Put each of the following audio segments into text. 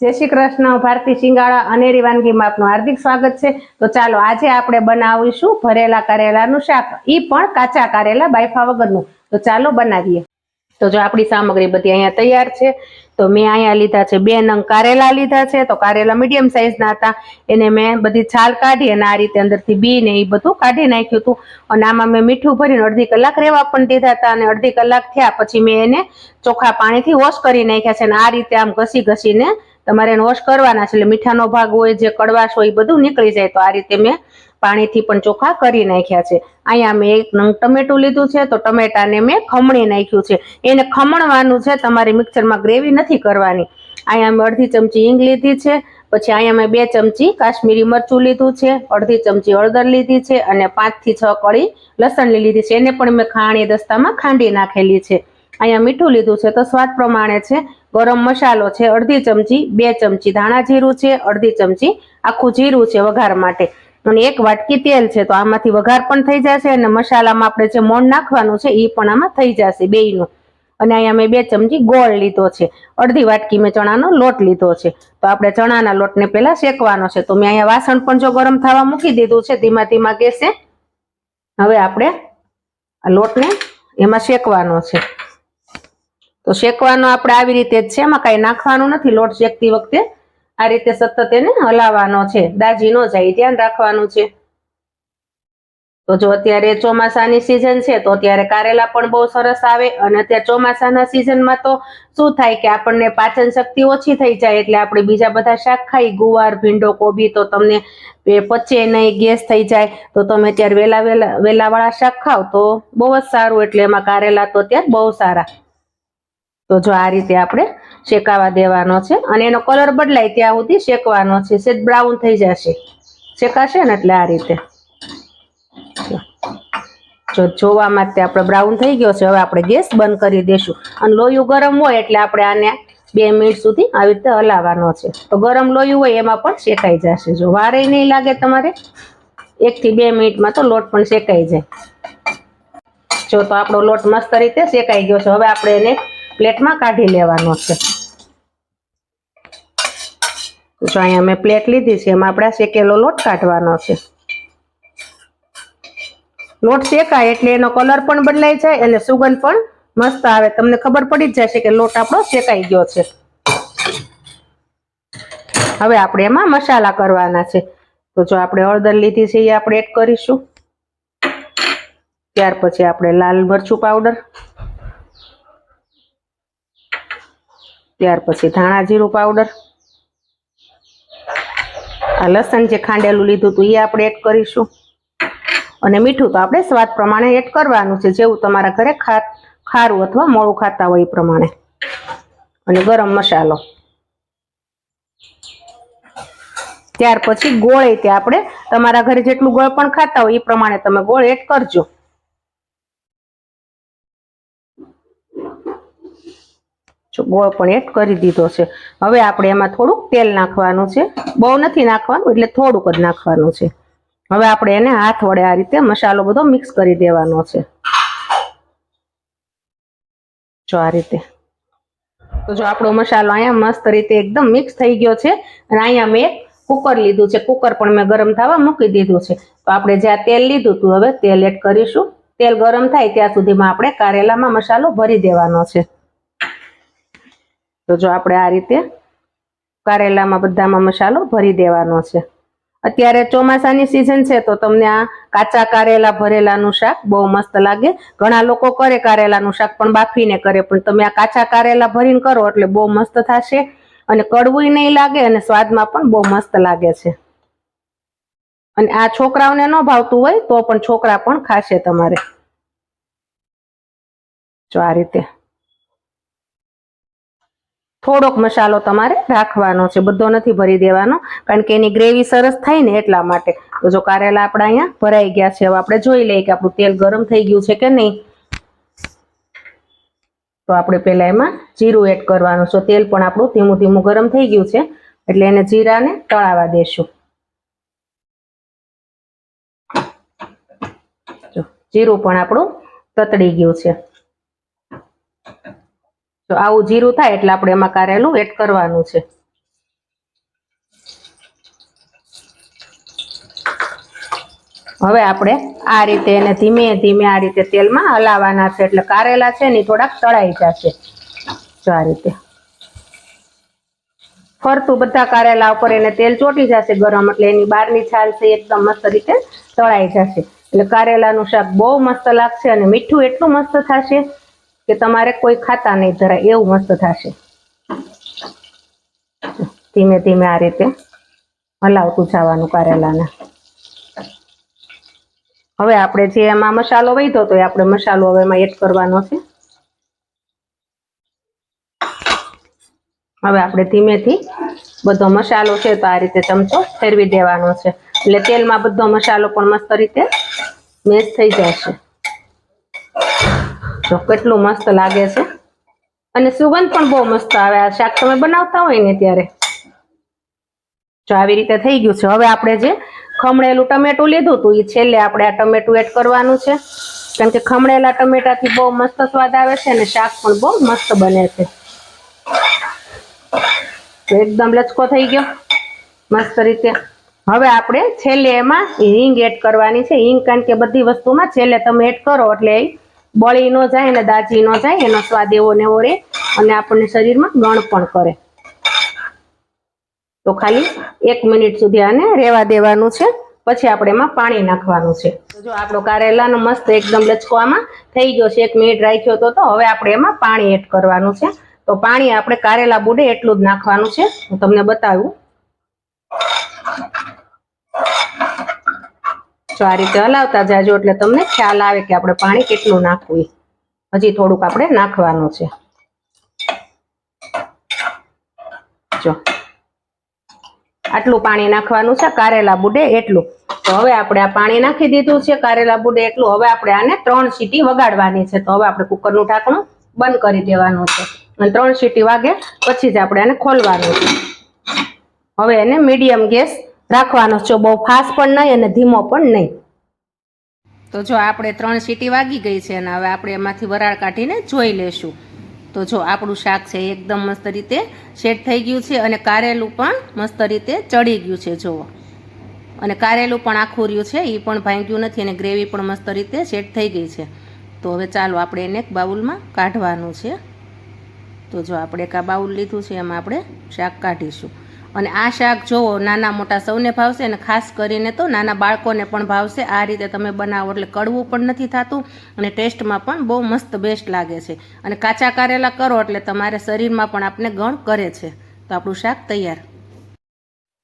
જય શ્રી કૃષ્ણ, ભારતી શિંગાળા, અનેરી વાનગીમાં આપનું હાર્દિક સ્વાગત છે. તો ચાલો, આજે આપણે બનાવીશું ભરેલા કારેલાનું શાક. ઈ પણ કાચા કારેલા બાયફા વગરનું. તો ચાલો બનાવીએ. તો જો આપણી સામગ્રી બધી અહીંયા તૈયાર છે. તો મેં અહીંયા લીધા છે બે નંગ કારેલા લીધા છે. તો કારેલા મીડિયમ સાઇઝના હતા. એને મેં બધી છાલ કાઢી અને આ રીતે અંદરથી બી ને એ બધું કાઢી નાખ્યું હતું. અને આમાં મેં મીઠું ભરીને અડધી કલાક રહેવા પણ દીધા હતા અને અડધી કલાક થયા પછી મેં એને ચોખ્ખા પાણીથી વોશ કરી નાખ્યા છે અને આ રીતે આમ ઘસી ઘસીને તમારે એને વોશ કરવાના છે એટલે મીઠાનો ભાગ હોય, જે કડવાશ હોય એ બધું નીકળી જાય. તો આ રીતે મેં પાણીથી પણ ચોખ્ખા કરી નાખ્યા છે. અહીંયા મેં એક નંગ ટમેટું લીધું છે, તો ટમેટાને મેં ખમણી નાખ્યું છે. એને ખમણવાનું છે, તમારે મિક્સરમાં ગ્રેવી નથી કરવાની. અહીંયા મેં અડધી ચમચી હિંગ લીધી છે, પછી અહીંયા મેં બે ચમચી કાશ્મીરી મરચું લીધું છે, અડધી ચમચી હળદર લીધી છે અને પાંચથી છ કળી લસણની લીધી છે. એને પણ મેં ખાણી દસ્તામાં ખાંડી નાખેલી છે. અહીંયા મીઠું લીધું છે, તો સ્વાદ પ્રમાણે છે. ગરમ મસાલો છે, અડધી ચમચી, બે ચમચી ધાણા જીરું છે, અડધી ચમચી આખું જીરું છે વઘાર માટે. અને એક વાટકી તેલ છે, તો આમાંથી વઘાર પણ થઈ જશે અને મસાલામાં આપણે જે મોણ નાખવાનું છે એ પણ આમાં થઈ જશે બેયનું. અને અહીંયા મેં બે ચમચી ગોળ લીધો છે. અડધી વાટકી મેં ચણાનો લોટ લીધો છે. તો આપણે ચણાના લોટને પહેલાં શેકવાનો છે. તો મેં અહીંયા વાસણ પણ જો ગરમ થવા મૂકી દીધું છે, ધીમા ધીમા ગેસે. હવે આપણે આ લોટને એમાં શેકવાનો છે. તો શેકવાનો આપણે આવી રીતે જ છે, એમાં કાંઈ નાખવાનું નથી. લોટ શેકતી વખતે આ રીતે સતત એને હલાવવાનો છે. દાજી ન જાય ધ્યાન રાખવાનું છે. તો જો અત્યારે ચોમાસાની સિઝન છે, તો અત્યારે કારેલા પણ બહુ સરસ આવે અને અત્યારે ચોમાસાના સિઝનમાં તો શું થાય કે આપણને પાચન શક્તિ ઓછી થઈ જાય એટલે આપણે બીજા બધા શાક ખાઈ, ગુવાર, ભીંડો, કોબી તો તમને પચે નહીં, ગેસ થઈ જાય. તો તમે અત્યારે વેલા વેલા વેલાવાળા શાક ખાવ તો બહુ જ સારું, એટલે એમાં કારેલા તો અત્યારે બહુ સારા. તો જો આ રીતે આપણે શેકાવા દેવાનો છે અને એનો કલર બદલાય ત્યાં સુધી શેકવાનો છે. સેજ બ્રાઉન થઈ જશે. શેકાશે ને એટલે આ રીતે. જો જોવામાં તે આપણે બ્રાઉન થઈ ગયો છે. હવે આપણે ગેસ બંધ કરી દઈશું અને લોયું ગરમ હોય એટલે આપણે આને બે મિનિટ સુધી આવી રીતે હલાવવાનો છે. તો ગરમ લોયું હોય એમાં પણ શેકાઈ જશે. જો વારે નહીં લાગે તમારે, એકથી બે મિનિટમાં તો લોટ પણ શેકાઈ જાય. જો તો આપણો લોટ મસ્ત રીતે શેકાઈ ગયો છે. હવે આપણે એને પ્લેટમાં કાઢી લેવાનો છે. જો અહીંયા મેં પ્લેટ લીધી છે, એમાં આપણે શેકેલો લોટ કાઢવાનો છે. લોટ શેકાય એટલે એનો કલર પણ બદલાઈ જાય અને સુગંધ પણ મસ્ત આવે. તમને ખબર પડી જ જશે કે લોટ આપણો શેકાઈ ગયો છે. હવે આપણે એમાં મસાલા કરવાના છે. તો જો આપણે હળદર લીધી છે, એ આપણે એડ કરીશું. ત્યાર પછી આપણે લાલ મરચું પાવડર. ત્યાર પછી ધાણા જીરું પાવડર આ લસણ જે ખાંડેલું લીધું હતું એ આપણે એડ કરીશું. અને મીઠું તો આપણે સ્વાદ પ્રમાણે એડ કરવાનું છે, જેવું તમારા ઘરે ખા ખારું અથવા મોળું ખાતા હોય એ પ્રમાણે. અને ગરમ મસાલો. ત્યાર પછી ગોળ તે આપણે તમારા ઘરે જેટલું ગોળ પણ ખાતા હોય એ પ્રમાણે તમે ગોળ એડ કરજો જો ગોળ પણ એડ કરી દીધો છે. હવે આપણે એમાં થોડુંક તેલ નાખવાનું છે. બહુ નથી નાખવાનું, એટલે થોડુંક જ નાખવાનું છે. હવે આપણે એને હાથ વડે આ રીતે મસાલો બધો મિક્સ કરી દેવાનો છે. જો આ રીતે. તો જો આપણો મસાલો અહીંયા મસ્ત રીતે એકદમ મિક્સ થઈ ગયો છે. અને અહીંયા મેં કુકર લીધું છે. કુકર પણ મેં ગરમ થવા મૂકી દીધું છે. તો આપણે જ્યાં તેલ લીધું હતું, હવે તેલ એડ કરીશું. તેલ ગરમ થાય ત્યાં સુધીમાં આપણે કારેલામાં મસાલો ભરી દેવાનો છે. તો જો આપણે આ રીતે કારેલામાં બધામાં મસાલો ભરી દેવાનો છે. અત્યારે ચોમાસાની સિઝન છે તો તમને આ કાચા કારેલા ભરેલાનું શાક બહુ મસ્ત લાગે. ઘણા લોકો કરે કારેલાનું શાક પણ બાફીને કરે, પણ તમે આ કાચા કારેલા ભરીને કરો એટલે બહુ મસ્ત થશે અને કડવું નહીં લાગે અને સ્વાદમાં પણ બહુ મસ્ત લાગે છે. અને આ છોકરાઓને ન ભાવતું હોય તો પણ છોકરા પણ ખાશે તમારે. જો આ રીતે. થોડોક મસાલો તમારે રાખવાનો છે. બધો નથી ભરી દેવાનો, કારણ કે એની ગ્રેવી સરસ થાય ને એટલા માટે. તો જો કારેલા આપણા અહીંયા ભરાઈ ગયા છે. હવે આપણે જોઈ લઈએ કે આપણું તેલ ગરમ થઈ ગયું છે કે નહીં. તો આપણે પહેલા એમાં જીરું એડ કરવાનું છે. તેલ પણ આપણું ધીમું ધીમું ગરમ થઈ ગયું છે. એટલે એને જીરાને તળાવા દેશું. જીરું પણ આપણું તતડી ગયું છે. જો આવું જીરું થાય એટલે આપણે એમાં કારેલું એડ કરવાનું છે. હવે આપણે આ રીતે એને ધીમે ધીમે આ રીતે તેલમાં હલાવવાના છે એટલે કારેલા છે ને થોડાક તળાઈ જશે. જો આ રીતે. ફરતું બધા કારેલા ઉપર એને તેલ ચોટી જશે ગરમ એટલે એની બહારની છાલ છે એકદમ મસ્ત રીતે તળાઈ જશે. એટલે કારેલાનું શાક બહુ મસ્ત લાગશે અને મીઠું એટલું મસ્ત થશે કે તમારે કોઈ ખાતા નહીં ધરાય એવું મસ્ત થશે. ધીમે ધીમે આ રીતે હલાવતું જવાનું કારેલાને. હવે આપણે જે એમાં મસાલો વહીધો તો એ આપણે મસાલો હવે એમાં એડ કરવાનો છે. હવે આપણે ધીમેથી બધો મસાલો છે તો આ રીતે ચમચો ફેરવી દેવાનો છે. એટલે તેલમાં બધો મસાલો પણ મસ્ત રીતે મેશ થઈ જશે જો કેટલું મસ્ત લાગે છે. અને સુગંધ પણ બહુ મસ્ત આવે. આ શાક તમે બનાવતા હોય ને ત્યારે. જો આવી રીતે થઈ ગયું છે. હવે આપણે જે ખમણેલું ટમેટું લીધું હતું, એ છેલ્લે આપણે આ ટમેટું એડ કરવાનું છે. કારણ કે ખમણેલા ટમેટાથી બહુ મસ્ત સ્વાદ આવે છે અને શાક પણ બહુ મસ્ત બને છે. એકદમ લચકો થઈ ગયો. મસ્ત રીતે. હવે આપણે છેલ્લે એમાં હિંગ એડ કરવાની છે. હિંગ કારણ કે બધી વસ્તુમાં છેલ્લે તમે એડ કરો એટલે એ બળી ન જાય અને દાજી ન જાય, એનો સ્વાદ એવો ને એવો રહે અને આપણને શરીરમાં ગણ પણ કરે. તો ખાલી એક મિનિટ સુધી આને રેવા દેવાનું છે, પછી આપણે એમાં પાણી નાખવાનું છે. જો આપણો કારેલાનો મસ્ત એકદમ લચકો થઈ ગયો છે, એક મિનિટ રાખ્યો તો તો હવે આપણે એમાં પાણી એડ કરવાનું છે. તો પાણી આપણે કારેલા બુડે એટલું જ નાખવાનું છે, હું તમને બતાવું. જો આ રીતે હલાવતા જાજો એટલે તમને ખ્યાલ આવે કે આપણે પાણી કેટલું નાખવું. હજી થોડુંક આપણે નાખવાનું છે. જો. આટલું પાણી નાખવાનું છે, કારેલા બુડે એટલું. તો હવે આપણે આ પાણી નાખી દીધું છે, કારેલા બુડે એટલું. હવે આપણે આને ત્રણ સીટી વગાડવાની છે, તો હવે આપણે કુકરનું ઢાંકણું બંધ કરી દેવાનું છે. અને ત્રણ સીટી વાગે પછી જ આપણે આને ખોલવાનું છે. હવે એને મીડિયમ ગેસ રાખવાનો છે. બહુ ફાસ્ટ પણ નહીં અને ધીમો પણ નહીં. તો જો આપણે ત્રણ સીટી વાગી ગઈ છે અને હવે આપણે એમાંથી વરાળ કાઢીને જોઈ લેશું તો જો આપણું શાક છે એકદમ મસ્ત રીતે સેટ થઈ ગયું છે અને કારેલું પણ મસ્ત રીતે ચડી ગયું છે, જુઓ. અને કારેલું પણ આખું રહ્યું છે એ પણ ભાંગ્યું નથી અને ગ્રેવી પણ મસ્ત રીતે સેટ થઈ ગઈ છે. તો હવે ચાલો આપણે એને એક બાઉલમાં કાઢવાનું છે. તો જો આપણે એક આ બાઉલ લીધું છે, એમાં આપણે શાક કાઢીશું. અને આ શાક જોવો નાના મોટા સૌને ભાવશે અને ખાસ કરીને તો નાના બાળકોને પણ ભાવશે. આ રીતે તમે બનાવો એટલે કડવું પણ નથી થતું અને ટેસ્ટમાં પણ બહુ મસ્ત બેસ્ટ લાગે છે. અને કાચા કારેલા કરો એટલે તમારે શરીરમાં પણ આપને ગણ કરે છે. તો આપણું શાક તૈયાર.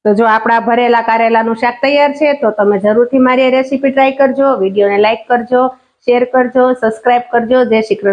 તો જો આપણા ભરેલા કારેલાનું શાક તૈયાર છે, તો તમે જરૂરથી મારી રેસીપી ટ્રાય કરજો, વિડીયોને લાઇક કરજો શેર કરજો સબસ્ક્રાઈબ કરજો. જય શ્રી કૃષ્ણ.